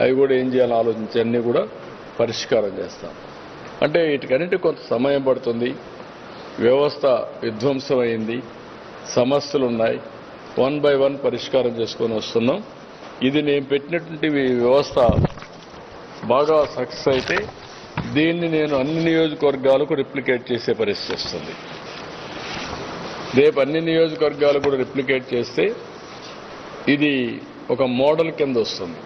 అవి కూడా ఏం చేయాలని ఆలోచించి అన్నీ కూడా పరిష్కారం చేస్తాం. అంటే వీటికన్నిటి కొంత సమయం పడుతుంది. వ్యవస్థ విధ్వంసమైంది. సమస్యలు ఉన్నాయి వన్ బై వన్ పరిష్కారం చేసుకొని వస్తున్నాం. ఇది నేను పెట్టినటువంటి వ్యవస్థ బాగా సక్సెస్ అయితే దీన్ని నేను అన్ని నియోజకవర్గాలకు రిప్లికేట్ చేసే పరిస్థితి వస్తుంది. రేపు అన్ని నియోజకవర్గాలు కూడా రిప్లికేట్ చేస్తే ఇది ఒక మోడల్ కింద వస్తుంది.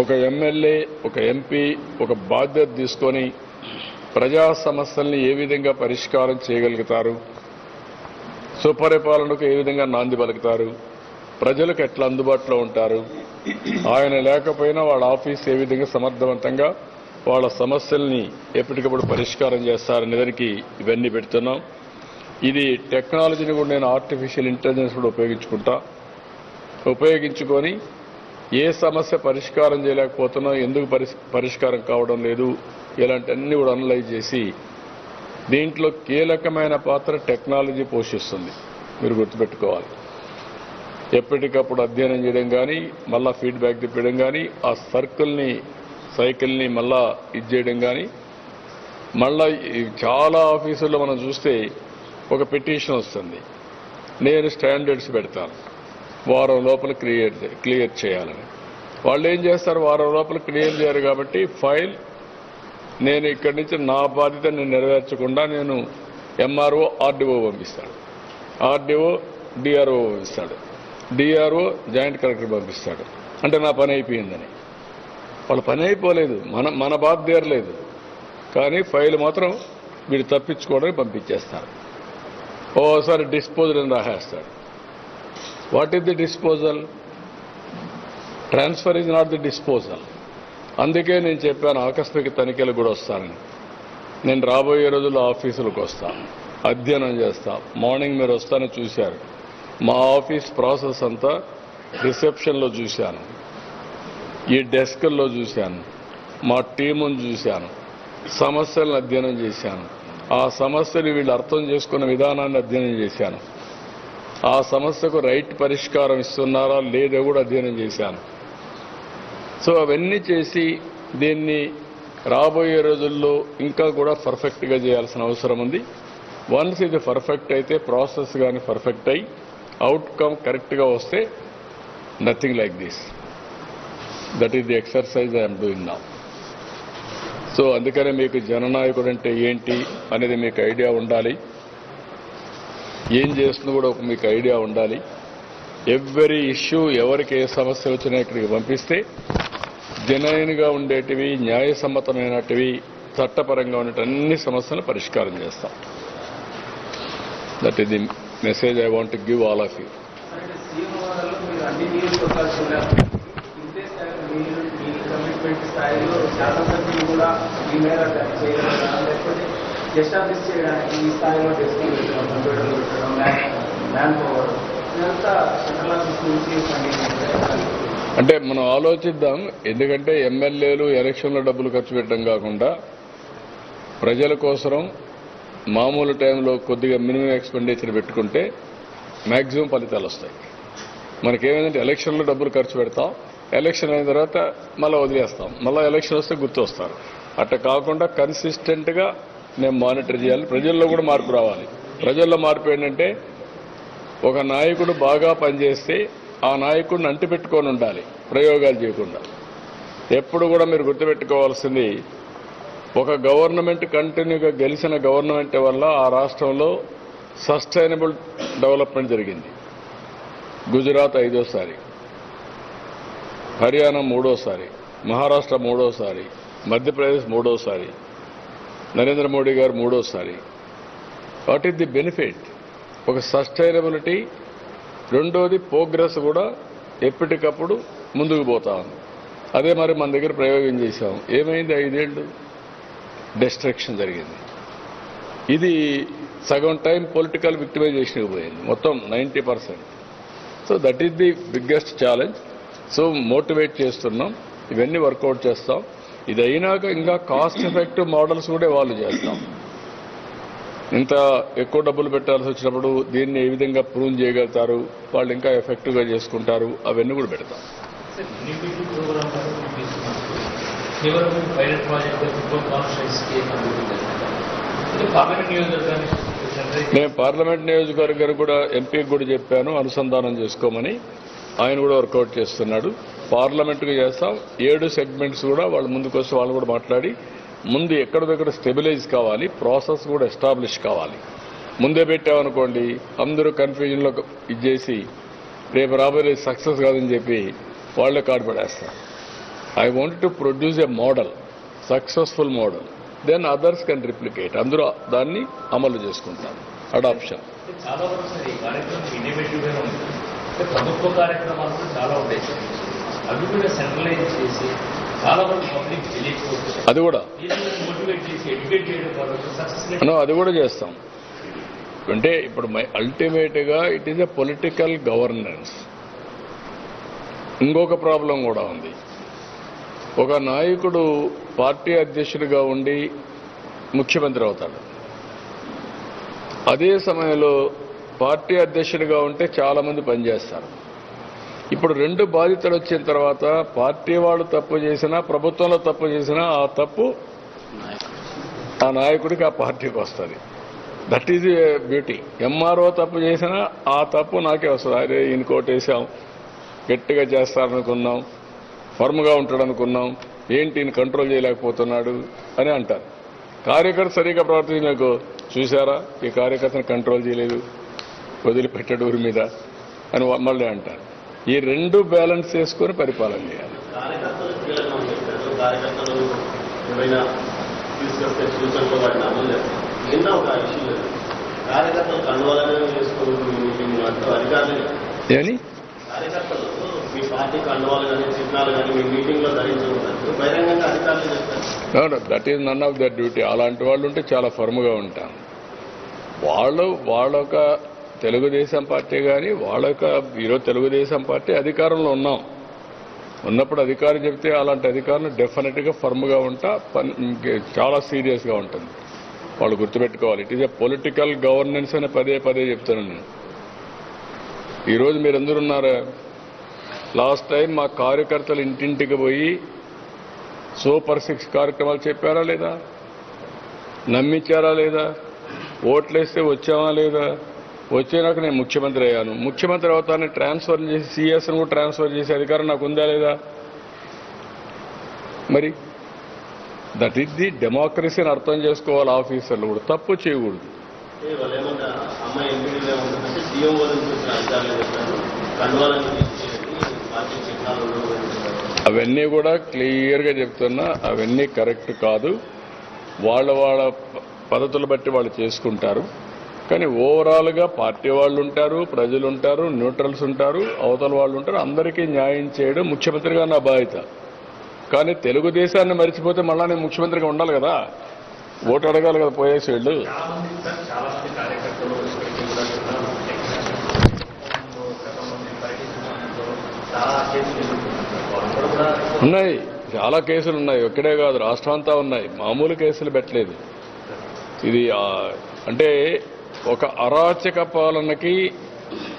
ఒక ఎమ్మెల్యే ఒక ఎంపీ ఒక బాధ్యత తీసుకొని ప్రజా సమస్యల్ని ఏ విధంగా పరిష్కారం చేయగలుగుతారు? సుపరిపాలనకు ఏ విధంగా నాంది పలుకుతారు? ప్రజలకు ఎట్లా అందుబాటులో ఉంటారు? ఆయన లేకపోయినా వాళ్ళ ఆఫీస్ ఏ విధంగా సమర్థవంతంగా వాళ్ళ సమస్యల్ని ఎప్పటికప్పుడు పరిష్కారం చేస్తారనేదానికి ఇవన్నీ పెడుతున్నాం. ఇది టెక్నాలజీని కూడా నేను ఆర్టిఫిషియల్ ఇంటెలిజెన్స్ కూడా ఉపయోగించుకుంటా. ఉపయోగించుకొని ఏ సమస్య పరిష్కారం చేయలేకపోతున్నా ఎందుకు పరిష్కారం కావడం లేదు ఇలాంటివన్నీ కూడా అనలైజ్ చేసి దీంట్లో కీలకమైన పాత్ర టెక్నాలజీ పోషిస్తుంది. మీరు గుర్తుపెట్టుకోవాలి. ఎప్పటికప్పుడు అధ్యయనం చేయడం కానీ మళ్ళా ఫీడ్బ్యాక్ తిప్పడం కానీ ఆ సర్కిల్ని సైకిల్ని మళ్ళా ఇది చేయడం కానీ మళ్ళా చాలా ఆఫీసుల్లో మనం చూస్తే ఒక పిటిషన్ వస్తుంది. నేను స్టాండర్డ్స్ పెడతాను. వారం లోపల క్లియర్ క్లియర్ చేయాలని. వాళ్ళు ఏం చేస్తారు? వారం లోపల క్లియర్ చేయరు కాబట్టి ఫైల్ నేను ఇక్కడి నుంచి నా బాధ్యత నేను నెరవేర్చకుండా నేను ఎంఆర్ఓ ఆర్డీఓ పంపిస్తాడు ఆర్డీఓ డిఆర్ఓ పంపిస్తాడు. డిఆర్ఓ జాయింట్ కలెక్టర్ పంపిస్తాడు. అంటే నా పని అయిపోయిందని. వాళ్ళ పని అయిపోలేదు. మన మన బాధ తీరలేదు. కానీ ఫైల్ మాత్రం వీడు తప్పించుకోవడానికి పంపించేస్తారు. ఓసారి డిస్పోజల్ అని రాసేస్తాడు. What is the disposal transfer is not the disposal అందుకే నేను చెప్పాను ఆకస్మిక తనిఖీలు కూడా వస్తానని నేను రాబోయే రోజుల్లో ఆఫీసులకు వస్తాను. అధ్యయనం చేస్తా. మార్నింగ్ మీరు వస్తానని చూశారు. మా ఆఫీస్ ప్రాసెస్ అంతా రిసెప్షన్లో చూశాను. ఈ డెస్క్ల్లో చూశాను. మా టీమును చూశాను. సమస్యలను అధ్యయనం చేశాను. ఆ సమస్యలు వీళ్ళు అర్థం చేసుకున్న విధానాన్ని అధ్యయనం చేశాను. ఆ సమస్యకు రైట్ పరిష్కారం ఇస్తున్నారా లేదో కూడా అధ్యయనం చేశాను. సో అవన్నీ చేసి దీన్ని రాబోయే రోజుల్లో ఇంకా కూడా పర్ఫెక్ట్గా చేయాల్సిన అవసరం ఉంది. వన్స్ ఇది పర్ఫెక్ట్ అయితే ప్రాసెస్ కానీ పర్ఫెక్ట్ అయి అవుట్కమ్ కరెక్ట్గా వస్తే nothing like this. That is the exercise I'm doing నా. సో అందుకనే మీకు జననాయకుడు అంటే ఏంటి అనేది మీకు ఐడియా ఉండాలి. ఏం చేస్తుందో కూడా ఒక మీకు ఐడియా ఉండాలి. ఎవ్రీ ఇష్యూ ఎవరికి ఏ సమస్య వచ్చినా ఇక్కడికి పంపిస్తే జనైన్గా ఉండేటివి న్యాయసమ్మతమైనటివి చట్టపరంగా ఉండేటి అన్ని సమస్యలను పరిష్కారం చేస్తాం. దట్ ఇది the message I want give all of you కూడా ఎస్టాబ్లిష్ చేయడానికి ఈ స్థాయిలో పెట్టడం కంప్యూటర్లు పెట్టడం మ్యాన్ పవర్. ఇదంతా సెంట్రల్ ఆఫీస్ నుంచి ఫండింగ్ అంటే మనం ఆలోచిద్దాం ఎందుకంటే ఎమ్మెల్యేలు ఎలక్షన్లో డబ్బులు ఖర్చు పెట్టడం కాకుండా ప్రజల కోసరం మామూలు టైంలో కొద్దిగా మినిమం ఎక్స్పెండిచర్ పెట్టుకుంటే మ్యాక్సిమం ఫలితాలు వస్తాయి. మనకేమైందంటే ఎలక్షన్లో డబ్బులు ఖర్చు పెడతాం ఎలక్షన్ అయిన తర్వాత మళ్ళీ వదిలేస్తాం. మళ్ళీ ఎలక్షన్ వస్తే గుర్తు వస్తారు అట్లా కాకుండా కన్సిస్టెంట్గా నేను మానిటర్ చేయాలి. ప్రజల్లో కూడా మార్పు రావాలి. ప్రజల్లో మార్పు ఏంటంటే ఒక నాయకుడు బాగా పనిచేస్తే ఆ నాయకుడిని అంటిపెట్టుకొని ఉండాలి ప్రయోగాలు చేయకుండా. ఎప్పుడు కూడా మీరు గుర్తుపెట్టుకోవాల్సింది ఒక గవర్నమెంట్ కంటిన్యూగా గెలిచిన గవర్నమెంట్ వల్ల ఆ రాష్ట్రంలో సస్టైనబుల్ డెవలప్మెంట్ జరిగింది. గుజరాత్ ఐదోసారి హర్యానా మూడోసారి మహారాష్ట్ర మూడోసారి మధ్యప్రదేశ్ మూడోసారి నరేంద్ర మోడీ గారు మూడోసారి. What is the benefit? ఒక సస్టైనబిలిటీ రెండోది ప్రోగ్రెస్ కూడా ఎప్పటికప్పుడు ముందుకు పోతా ఉంది. అదే మరి మన దగ్గర ప్రయోగం చేశాం. ఏమైంది ఐదేళ్ళు? డిస్ట్రక్షన్ జరిగింది. ఇది సగం టైం పొలిటికల్ విక్టిమైజేషన్ పోయింది. మొత్తం ninety percent. So that is the biggest challenge. So motivate చేస్తున్నాం. ఇవన్నీ వర్కౌట్ చేస్తాం. ఇది అయినాక ఇంకా కాస్ట్ ఎఫెక్టివ్ మోడల్స్ కూడా వాళ్ళు చేస్తాం. ఇంత ఎక్కువ డబ్బులు పెట్టాల్సి వచ్చినప్పుడు దీన్ని ఏ విధంగా ప్రూవ్ చేయగలుగుతారు వాళ్ళు ఇంకా ఎఫెక్టివ్గా చేసుకుంటారు అవన్నీ కూడా పెడతాం. నేను పార్లమెంట్ నియోజకవర్గానికి కూడా ఎంపీకి కూడా చెప్పాను అనుసంధానం చేసుకోమని. ఆయన కూడా వర్కౌట్ చేస్తున్నాడు. పార్లమెంట్గా చేస్తాం. ఏడు సెగ్మెంట్స్ కూడా వాళ్ళు ముందుకు వస్తే వాళ్ళు కూడా మాట్లాడి ముందు ఎక్కడ దగ్గర స్టెబిలైజ్ కావాలి ప్రాసెస్ కూడా ఎస్టాబ్లిష్ కావాలి. ముందే పెట్టామనుకోండి అందరూ కన్ఫ్యూజన్లో ఇచ్చేసి రేపు రాబోయే సక్సెస్ కాదని చెప్పి వాళ్ళే కార్డు పడేస్తారు. I want to produce a model successful model then others can replicate అందరూ దాన్ని అమలు చేసుకుంటారు. అడాప్షన్ చాలా వరకు కార్యక్రమం ఉంది. ప్రభుత్వ కార్యక్రమాలు చాలా ఉంటాయి అవి కూడా సెంట్రలైజ్ చేసి చాలా వరకు పబ్లిక్ తెలియకపోతే అది కూడా. దీన్ని మోటివేట్ చేసి ఎడ్యుకేట్ చేయడం ద్వారా సక్సెస్ మనం అది కూడా చేస్తాం. అంటే ఇప్పుడు అల్టిమేట్గా it is a political governance ఇంకొక ప్రాబ్లం కూడా ఉంది. ఒక నాయకుడు పార్టీ అధ్యక్షుడిగా ఉండి ముఖ్యమంత్రి అవుతాడు. అదే సమయంలో పార్టీ అధ్యక్షుడిగా ఉంటే చాలా మంది పనిచేస్తారు. ఇప్పుడు రెండు బాధితులు వచ్చిన తర్వాత పార్టీ వాళ్ళు తప్పు చేసినా ప్రభుత్వంలో తప్పు చేసినా ఆ తప్పు ఆ నాయకుడికి ఆ పార్టీకి వస్తుంది. దట్ ఈజ్ బ్యూటీ ఎంఆర్ఓ తప్పు చేసినా ఆ తప్పు నాకే వస్తుంది. అరే ఇంకోటి వేసాం గట్టిగా చేస్తారనుకున్నాం. ఫర్మ్గా ఉంటాడనుకున్నాం. ఏంటి ఈయన కంట్రోల్ చేయలేకపోతున్నాడు అని అంటారు. కార్యకర్త సరిగ్గా ప్రవర్తించినకు చూసారా ఈ కార్యకర్తను కంట్రోల్ చేయలేదు. వదిలిపెట్టాడు ఊరి మీద అని మళ్ళీ అంటారు. ఈ రెండు బ్యాలెన్స్ చేసుకొని పరిపాలన చేయాలి. ఏమైనా that is none of that duty అలాంటి వాళ్ళు ఉంటే చాలా ఫర్మ్గా ఉంటాం. వాళ్ళు వాళ్ళొక తెలుగుదేశం పార్టీ కానీ వాళ్ళొక ఈరోజు తెలుగుదేశం పార్టీ అధికారంలో ఉన్నాం. ఉన్నప్పుడు అధికారం చెప్తే అలాంటి అధికారులు డెఫినెట్గా ఫర్మ్గా ఉంటా చాలా సీరియస్గా ఉంటుంది. వాళ్ళు గుర్తుపెట్టుకోవాలి. It is a political governance అని పదే పదే చెప్తాను నేను. ఈరోజు మీరందరూ ఉన్నారా? లాస్ట్ టైం మా కార్యకర్తలు ఇంటింటికి పోయి సూపర్ సిక్స్ కార్యక్రమాలు చెప్పారా లేదా? నమ్మించారా లేదా? ఓట్లేస్తే వచ్చామా లేదా? వచ్చేనాక నేను ముఖ్యమంత్రి అయ్యాను. ముఖ్యమంత్రి అవుతానని ట్రాన్స్ఫర్ చేసి సిఎస్ను కూడా ట్రాన్స్ఫర్ చేసే అధికారం నాకు ఉందా లేదా? మరి దట్ ఈస్ ది డెమోక్రసీని అర్థం చేసుకోవాలి ఆఫీసర్లు కూడా. తప్పు చేయకూడదు. అవన్నీ కూడా క్లియర్గా చెప్తున్నా అవన్నీ కరెక్ట్ కాదు. వాళ్ళ వాళ్ళ పద్ధతులు బట్టి వాళ్ళు చేసుకుంటారు. కానీ ఓవరాల్గా పార్టీ వాళ్ళు ఉంటారు ప్రజలు ఉంటారు న్యూట్రల్స్ ఉంటారు అవతల వాళ్ళు ఉంటారు అందరికీ న్యాయం చేయడం ముఖ్యమంత్రిగా నా బాధ్యత. కానీ తెలుగుదేశాన్ని మర్చిపోతే మళ్ళా నేను ముఖ్యమంత్రిగా ఉండాలి కదా. ఓటు అడగాలి కదా పోయేసి వీళ్ళు. ఉన్నాయి. చాలా కేసులు ఉన్నాయి. ఒక్కడే కాదు రాష్ట్రం అంతా ఉన్నాయి. మామూలు కేసులు పెట్టలేదు. ఇది అంటే ఒక అరాచక పాలనకి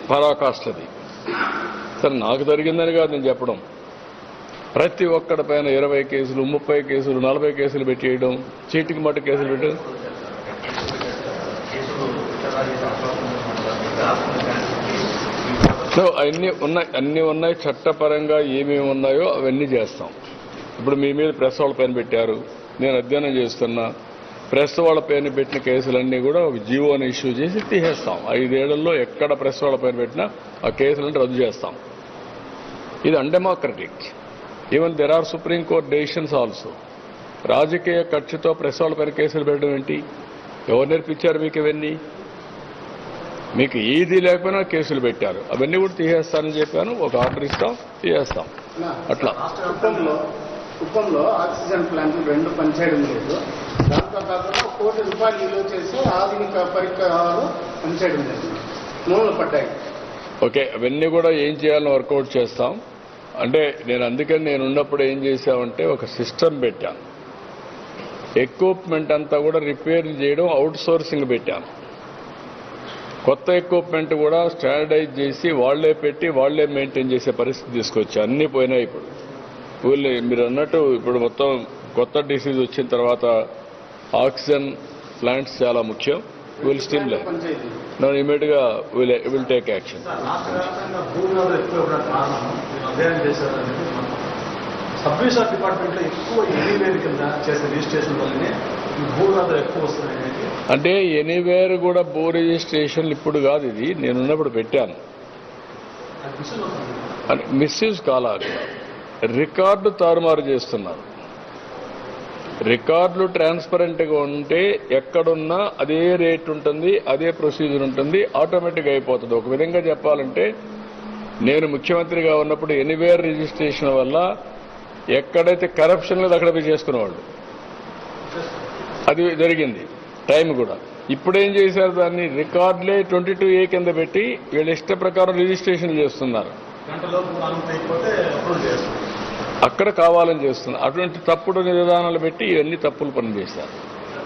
పరాకాష్ఠది. సరే నాకు జరిగిందని కాదు నేను చెప్పడం. ప్రతి ఒక్కడి పైన ఇరవై కేసులు ముప్పై కేసులు నలభై కేసులు పెట్టేయడం చీటికి మట్టి కేసులు పెట్టడం. కేసులు విచారణ ఉన్నాయి అన్నీ ఉన్నాయి చట్టపరంగా ఏమేమి ఉన్నాయో అవన్నీ చేస్తాం. ఇప్పుడు మీ మీద ప్రెస్ వాళ్ళ పైన పెట్టారు నేను అధ్యయనం చేస్తున్నా ప్రెస్ వాళ్ళ పైన పెట్టిన కేసులన్నీ కూడా ఒక జీవోని ఇష్యూ చేసి తీసేస్తాం. ఐదేళ్ళలో ఎక్కడ ప్రెస్ వాళ్ళ పైన పెట్టినా ఆ కేసులను రద్దు చేస్తాం. ఇది undemocratic even there are supreme court decisions also రాజకీయ కక్షతో ప్రెస్ వాళ్ళ పైన కేసులు పెట్టడం ఏంటి? ఎవరు నేర్పించారు మీకు ఇవన్నీ? మీకు ఏది లేకపోయినా కేసులు పెట్టారు. అవన్నీ కూడా తీసేస్తానని చెప్పాను. ఒక ఆర్డర్ ఇస్తాం తీసేస్తాం. అట్లా. కుప్పంలో ఆక్సిజన్ ప్లాంట్లు రెండు పనిచేయడం లేదు. దాంతో కాకుండా కోటి రూపాయలు నిల్వ చేసి ఆధునిక పరికరాలు పనిచేయడం మూలలు పడ్డాయి. ఓకే అవన్నీ కూడా ఏం చేయాలని వర్కౌట్ చేస్తాం. అంటే నేను అందుకని నేను ఉన్నప్పుడు ఏం చేశామంటే ఒక సిస్టమ్ పెట్టాను. ఎక్విప్మెంట్ అంతా కూడా రిపేర్ చేయడం అవుట్ సోర్సింగ్ పెట్టాను. కొత్త ఎక్విప్మెంట్ కూడా స్టాండర్డైజ్ చేసి వాళ్ళే పెట్టి వాళ్ళే మెయింటైన్ చేసే పరిస్థితి తీసుకొచ్చి అన్నీ పోయినాయి ఇప్పుడు. వీళ్ళు మీరు అన్నట్టు ఇప్పుడు మొత్తం కొత్త డిసీజ్ వచ్చిన తర్వాత ఆక్సిజన్ ప్లాంట్స్ చాలా ముఖ్యం. విల్ నన్ను ఇమీడియట్గా విల్ విల్ టేక్ యాక్షన్ డిపార్ట్మెంట్లో ఎక్కువ ఎనీవేర్ కింద చేసే రిజిస్ట్రేషన్ వల్లనే అంటే ఎనీవేర్ కూడా భూ రిజిస్ట్రేషన్ ఇప్పుడు కాదు ఇది. నేనున్నప్పుడు పెట్టాను. మిస్యూజ్ కాలాలి. రికార్డు తారుమారు చేస్తున్నారు. రికార్డులు ట్రాన్స్పరెంట్గా ఉంటే ఎక్కడున్నా అదే రేట్ ఉంటుంది అదే ప్రొసీజర్ ఉంటుంది ఆటోమేటిక్గా అయిపోతుంది. ఒక విధంగా చెప్పాలంటే నేను ముఖ్యమంత్రిగా ఉన్నప్పుడు ఎనీవేర్ రిజిస్ట్రేషన్ వల్ల ఎక్కడైతే కరప్షన్ లేదు అక్కడ పోయి చేసుకునేవాళ్ళు. అది జరిగింది టైం కూడా. ఇప్పుడేం చేశారు దాన్ని? రికార్డులే ట్వంటీ టూ ఏ కింద పెట్టి వీళ్ళ ఇష్ట ప్రకారం రిజిస్ట్రేషన్ చేస్తున్నారు. అక్కడ కావాలని చేస్తుంది అటువంటి తప్పుడు విధానాలు పెట్టి ఇవన్నీ తప్పులు పనిచేస్తారు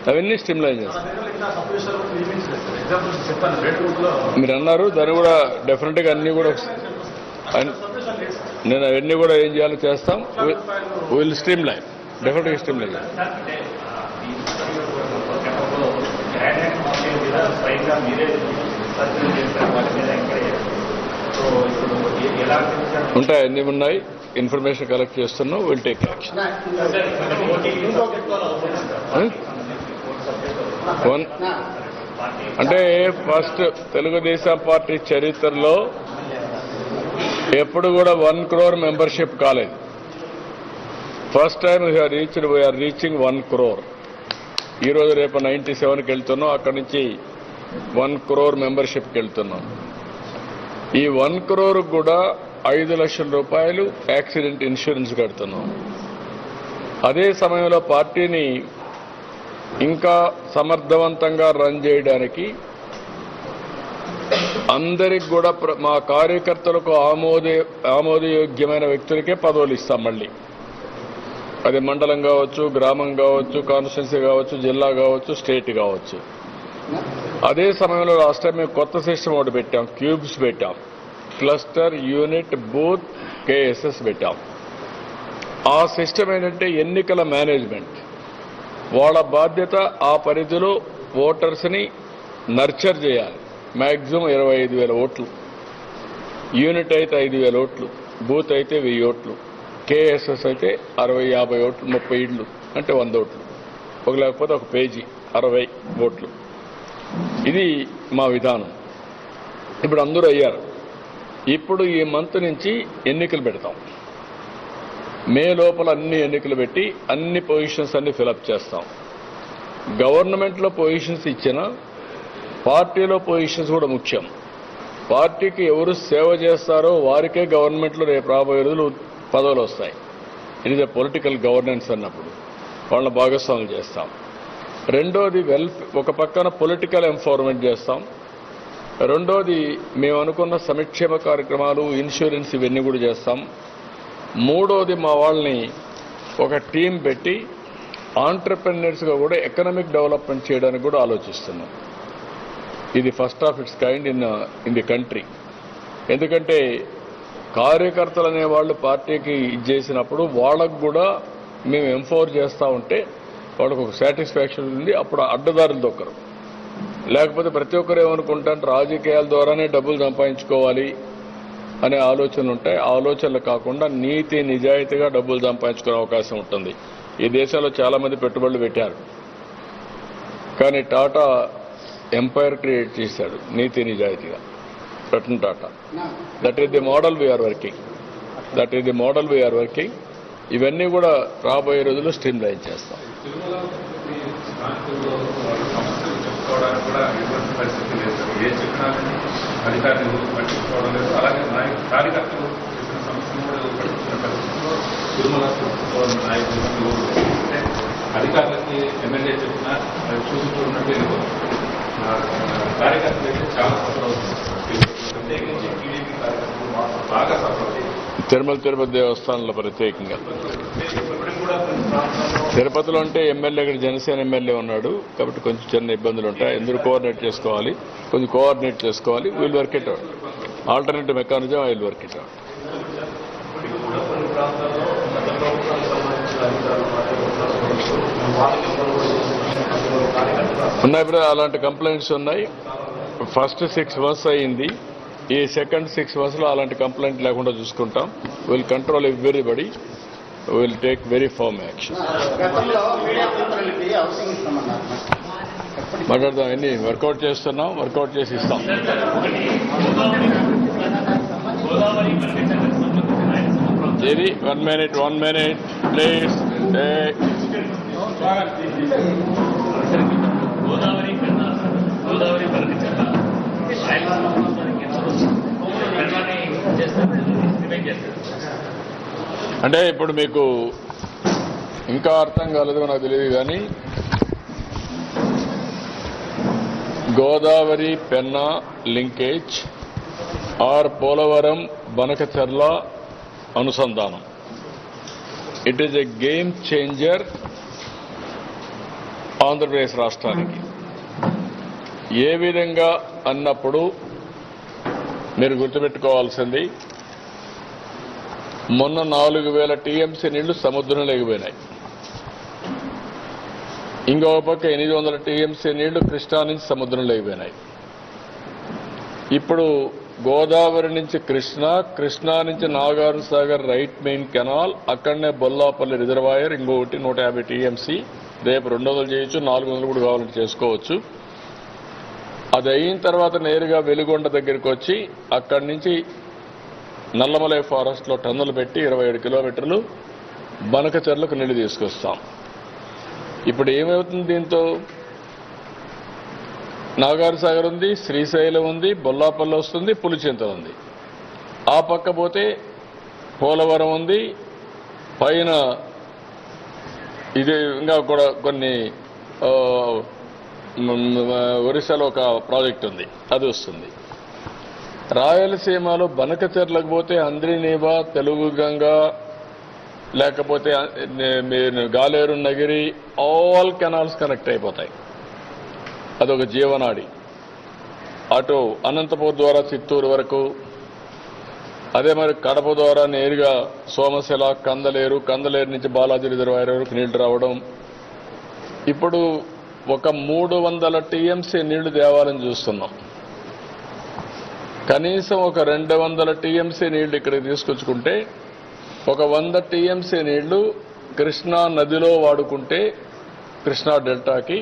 అవన్నీ స్టిమ్లైన్ చేస్తారు. మీరు అన్నారు దాన్ని కూడా డెఫినెట్గా అన్నీ కూడా నేను అవన్నీ కూడా ఏం చేయాలో చేస్తాం. విల్ స్ట్రీమ్ లైన్ డెఫినెట్గా స్ట్రీమ్ లైన్ ఉంటాయి అన్నీ ఉన్నాయి. ఇన్ఫర్మేషన్ కలెక్ట్ చేస్తున్నాం విల్ టేక్ యాక్షన్ వన్ అంటే ఫస్ట్ తెలుగుదేశం పార్టీ చరిత్రలో ఎప్పుడు కూడా వన్ క్రోర్ మెంబర్షిప్ కాలేదు. First time we are reached we are reaching one crore ఈరోజు రేపు నైంటీ సెవెన్కి వెళ్తున్నాం అక్కడి నుంచి వన్ క్రోర్ మెంబర్షిప్కి వెళ్తున్నాం. ఈ వన్ క్రోర్ కూడా ఐదు లక్షల రూపాయలు యాక్సిడెంట్ ఇన్సూరెన్స్ కడుతున్నాం. అదే సమయంలో పార్టీని ఇంకా సమర్థవంతంగా రన్ చేయడానికి అందరికి కూడా ప్ర- మా కార్యకర్తలకు ఆమోద ఆమోదయోగ్యమైన వ్యక్తులకే పదవులు ఇస్తాం మళ్ళీ. అది మండలం కావచ్చు గ్రామం కావచ్చు కాన్స్టిట్యున్సీ కావచ్చు జిల్లా కావచ్చు స్టేట్ కావచ్చు. అదే సమయంలో లాస్ట్ టైం మేము కొత్త సిస్టమ్ ఒకటి పెట్టాం క్యూబ్స్ పెట్టాం. క్లస్టర్ యూనిట్ బూత్ కేఎస్ఎస్ పెట్టాం ఆ సిస్టమ్ ఏంటంటే ఎన్నికల మేనేజ్మెంట్ వాళ్ళ బాధ్యత ఆ పరిధిలో ఓటర్స్ని నర్చర్ చేయాలి. మ్యాక్సిమం ఇరవై ఐదు వేల ఓట్లు. యూనిట్ అయితే ఐదు వేల ఓట్లు. బూత్ అయితే వెయ్యి ఓట్లు. కేఎస్ఎస్ అయితే అరవై యాభై ఓట్లు ముప్పై ఇళ్ళు అంటే వంద ఓట్లు. ఒక లేకపోతే ఒక పేజీ అరవై ఓట్లు. ఇది మా విధానం. ఇప్పుడు అందరూ అయ్యారు. ఇప్పుడు ఈ మంత్ నుంచి ఎన్నికలు పెడతాం. మే లోపల అన్ని ఎన్నికలు పెట్టి అన్ని పొజిషన్స్ అన్ని ఫిలప్ చేస్తాం. గవర్నమెంట్లో పొజిషన్స్ ఇచ్చిన పార్టీలో పొజిషన్స్ కూడా ముఖ్యం. పార్టీకి ఎవరు సేవ చేస్తారో వారికే గవర్నమెంట్లో రేపు రాబోయే రోజులు పదవులు వస్తాయి. ఇది ద పొలిటికల్ గవర్నెన్స్ అన్నప్పుడు వాళ్ళని భాగస్వాములు చేస్తాం. రెండోది వెల్ఫ్ ఒక పక్కన పొలిటికల్ ఎంఫోర్మెంట్ చేస్తాం. రెండోది మేము అనుకున్న సంక్షేమ కార్యక్రమాలు ఇన్సూరెన్స్ ఇవన్నీ కూడా చేస్తాం. మూడోది మా వాళ్ళని ఒక టీం పెట్టి ఆంటర్ప్రెన్యూర్స్గా కూడా ఎకనామిక్ డెవలప్మెంట్ చేయడానికి కూడా ఆలోచిస్తున్నాం. ఇది first of its kind in in the country. ఎందుకంటే కార్యకర్తలు అనే వాళ్ళు పార్టీకి ఇది చేసినప్పుడు వాళ్ళకు కూడా మేము ఎంఫోర్ చేస్తూ ఉంటే వాళ్ళకు ఒక సాటిస్ఫాక్షన్ ఉంది అప్పుడు అడ్డదారులు దొక్కరు. లేకపోతే ప్రతి ఒక్కరు ఏమనుకుంటారు? రాజకీయాల ద్వారానే డబ్బులు సంపాదించుకోవాలి అనే ఆలోచనలు ఉంటాయి. ఆలోచనలు కాకుండా నీతి నిజాయితీగా డబ్బులు సంపాదించుకునే అవకాశం ఉంటుంది. ఈ దేశంలో చాలామంది పెట్టుబడులు పెట్టారు. కానీ టాటా ఎంపైర్ క్రియేట్ చేశాడు నీతి నిజాయితీగా. Ratan Tata. That is the model we are working that is the model we are working ఇవన్నీ కూడా రాబోయే రోజుల్లో స్ట్రీమ్ లైన్ చేస్తాం. సమస్యలు కూడా ఎటువంటి పరిస్థితి లేదు. సార్ ఏ చెప్పినా అధికారులు పట్టించుకోవడం లేదు. అలాగే నాయకు కార్యకర్తలు చేసిన సమస్యలు కూడా ఎవరు పట్టించుకున్న పరిస్థితిలో తిరుమల నాయకులు అంటే అధికారులకి ఎమ్మెల్యే చెప్పినా అది చూసి చూడనట్టు వెళ్ళిపోతుంది. కార్యకర్తలు అయితే చాలా సఫర్ అవుతుంది ప్రత్యేకించి టీడీపీ కార్యకర్తలు బాగా సఫర్ అవుతుంది తిరుమల తిరుపతి దేవస్థానంలో ప్రత్యేకంగా ఇప్పటికి కూడా కొన్ని ప్రాంతాల్లో తిరుపతిలో అంటే ఎమ్మెల్యే ఇక్కడ జనసేన ఎమ్మెల్యే ఉన్నాడు. కాబట్టి కొంచెం చిన్న ఇబ్బందులు ఉంటాయి. ఎందుకు కోఆర్డినేట్ చేసుకోవాలి? కొంచెం కోఆర్డినేట్ చేసుకోవాలి. Will work it out. Alternative mechanism I will work it out. ఉన్నాయి ఇప్పుడు అలాంటి కంప్లైంట్స్ ఉన్నాయి. ఫస్ట్ సిక్స్ మంత్స్ అయింది. ఈ సెకండ్ సిక్స్ మంత్స్లో అలాంటి కంప్లైంట్ లేకుండా చూసుకుంటాం. Will control everybody will take very firm action మాట్లాడదాం అన్ని వర్కౌట్ చేస్తున్నాం వర్కౌట్ చేసి ఇస్తాం. ఏది? One minute one minute please Godavari కన్నా గోదావరి పరిధి చేస్తారు అంటే ఇప్పుడు మీకు ఇంకా అర్థం కాలేదు నాకు తెలియదు కానీ గోదావరి పెన్నా లింకేజ్ ఆర్ పోలవరం బనకచర్ల అనుసంధానం. It is a game changer Andhra Pradesh రాష్ట్రానికి. ఏ విధంగా అన్నప్పుడు మీరు గుర్తుపెట్టుకోవాల్సింది మొన్న నాలుగు వేల టీఎంసీ నీళ్ళు సముద్రం ఎగిపోయినాయి ఇంకో పక్క ఎనిమిది వందల టీఎంసీ నీళ్ళు కృష్ణా నుంచి సముద్రం ఎగిపోయినాయి ఇప్పుడు గోదావరి నుంచి కృష్ణా కృష్ణా నుంచి Nagarjuna Sagar right main canal అక్కడనే బొల్లాపల్లి రిజర్వాయర్ ఇంకొకటి నూట యాభై టీఎంసీ రేపు రెండు వందలు చేయొచ్చు నాలుగు వందలు కూడా కావాలంటే చేసుకోవచ్చు. అది అయిన తర్వాత నేరుగా వెలుగొండ దగ్గరికి వచ్చి అక్కడి నుంచి నల్లమలై ఫారెస్ట్లో టన్నులు పెట్టి ఇరవై ఏడు కిలోమీటర్లు బనకచెర్లకు నీళ్ళు తీసుకొస్తాం. ఇప్పుడు ఏమవుతుంది దీంతో? నాగార్ సాగర్ ఉంది శ్రీశైలం ఉంది బొల్లాపల్లి వస్తుంది పులిచింత ఉంది. ఆ పక్క పోతే పోలవరం ఉంది పైన ఇది ఇంకా కూడా కొన్ని ఒరిస్సాలో ఒక ప్రాజెక్ట్ ఉంది అది వస్తుంది. రాయలసీమలో బనకచెర్లకు పోతే అంద్రినీవ తెలుగు గంగ లేకపోతే మీరు Galeru Nagari all canals connect అయిపోతాయి. అదొక జీవనాడి. అటు అనంతపూర్ ద్వారా చిత్తూరు వరకు అదే మరి కడప ద్వారా నేరుగా సోమశిల కందలేరు కందలేరు నుంచి బాలాజీ రిజర్వాయర్ వరకు నీళ్ళు రావడం. ఇప్పుడు ఒక మూడు వందల టీఎంసీ నీళ్ళు దేవాలని చూస్తున్నాం. కనీసం ఒక రెండు వందల టీఎంసీ నీళ్ళు ఇక్కడికి తీసుకొచ్చుకుంటే ఒక వంద టీఎంసీ నీళ్ళు కృష్ణా నదిలో వాడుకుంటే కృష్ణా డెల్టాకి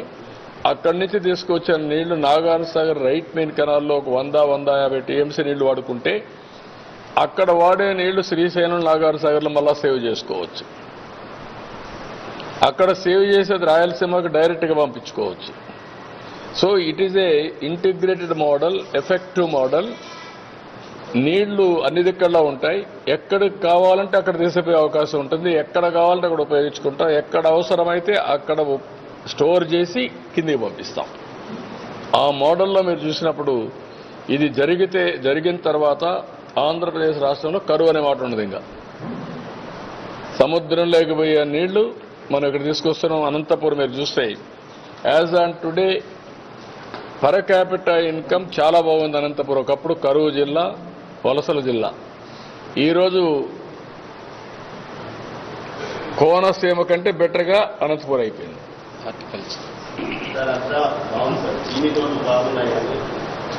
అక్కడి నుంచి తీసుకొచ్చిన నీళ్ళు నాగార్జున సాగర్ రైట్ మెయిన్ కెనాల్లో ఒక వంద వంద యాభై టీఎంసీ నీళ్ళు వాడుకుంటే అక్కడ వాడే నీళ్ళు శ్రీశైలం నాగార్జున సాగర్లో మళ్ళా సేవ్ చేసుకోవచ్చు. అక్కడ సేవ్ చేసేది రాయలసీమకు డైరెక్ట్గా పంపించుకోవచ్చు. So it is a integrated model effective model నీళ్ళు అన్ని దిక్కల్లో ఉంటాయి. ఎక్కడికి కావాలంటే అక్కడ తీసుకుపోయే అవకాశం ఉంటుంది. ఎక్కడ కావాలంటే అక్కడ ఉపయోగించుకుంటాం. ఎక్కడ అవసరమైతే అక్కడ స్టోర్ చేసి కిందికి పంపిస్తాం. ఆ మోడల్లో మీరు చూసినప్పుడు ఇది జరిగితే జరిగిన తర్వాత ఆంధ్రప్రదేశ్ రాష్ట్రంలో కరువు అనే మాట ఉండదు ఇంకా. సముద్రం లేకపోయే నీళ్ళు మనం ఇక్కడ తీసుకొస్తున్నాం అనంతపురం మీరు చూస్తే. As on today per capital income చాలా బాగుంది అనంతపురం. ఒకప్పుడు కరువు జిల్లా వలసల జిల్లా. ఈరోజు కోనసీమ కంటే బెటర్గా అనంతపురం అయిపోయింది.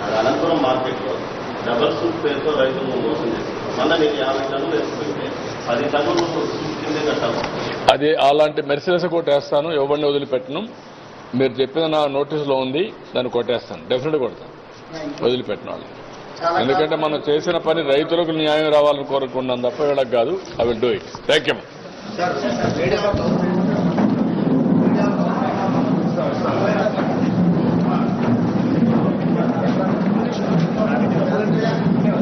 అది అనంతపురం మార్కెట్లో డబల్ సూట్ పేరుతో రైతులను మోసం చేస్తారు మొన్న నేను యాభై టన్నులు వేసుకుంటే పది టన్నులు సూట్ కిందే కట్టాలి. అది అలాంటి మెర్సిడెస్ కొట్టేస్తాను ఎవరిని వదిలిపెట్టను. మీరు చెప్పిన నా నోటీసులో ఉంది దాన్ని కొట్టేస్తాను. డెఫినెట్ కొడతాను. వదిలిపెట్టిన వాళ్ళు ఎందుకంటే మనం చేసిన పని రైతులకు న్యాయం రావాలని కోరుకున్నాం తప్ప వీళ్ళకి కాదు. I will do it thank you